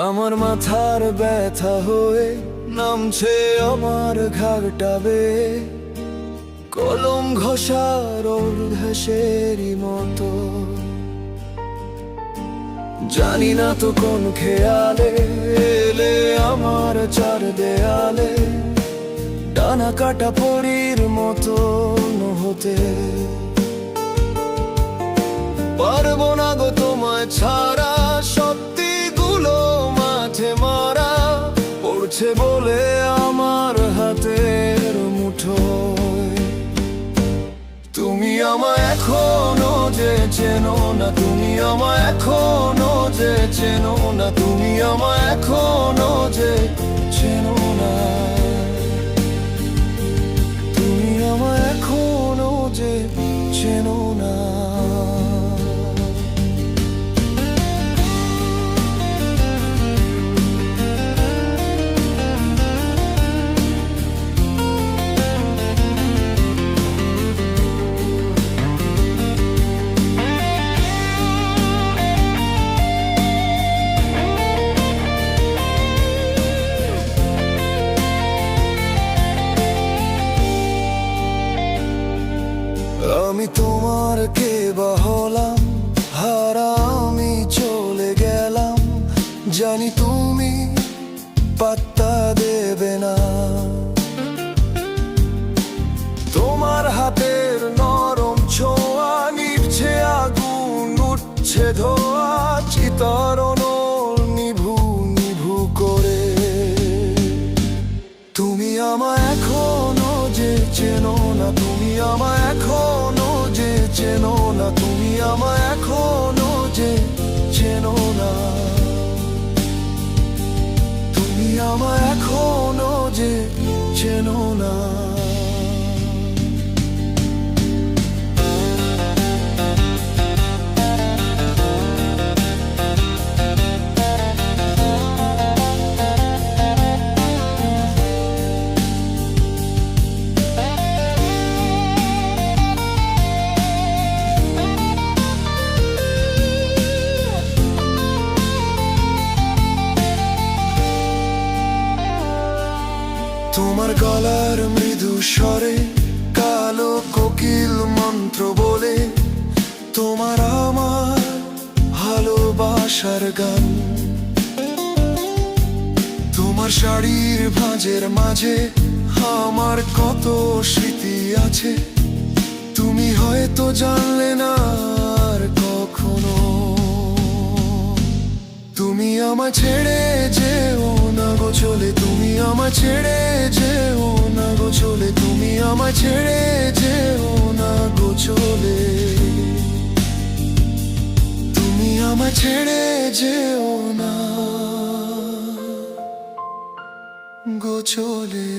আমার মাথার ব্যথা হয়ে নামছে আমার ঘাগটাবে। কলম ঘষার ঘাসেরই মতো। জানি না তো কোন খেয়ালে এলে আমার চার দেয়ালে। ডানা কাটা পরীর মতো হতে চেনো না তুমি আমায় এখনও যে চেনো না তুমি আমায় এখনও যে চেনো না। আমি তোমার কে হলাম হারা আমি চলে গেলাম। জানি তুমি পাত্তা দেবে না। না তুমি আমায় এখনও যে চেনো না, তুমি আমায় এখনও যে চেনো না। তুমি আমায় এখনও যে চেনো না। তোমার গলার মৃদু স্বরে কালো কোকিল মন্ত্র বলে, তোমার আমার ভালোবাসার গান। তোমার শাড়ির ভাঁজের মাঝে আমার কত স্মৃতি আছে, তুমি হয়তো জানলে না আর কখনো। তুমি আমায় ছেড়ে যেও না গো চলে তুমি আমায় ছেড়ে যেও না গো চলে, তুমি আমায় ছেড়ে যেও না গো চলে। তুমি আমায় ছেড়ে যেও না গো চলে।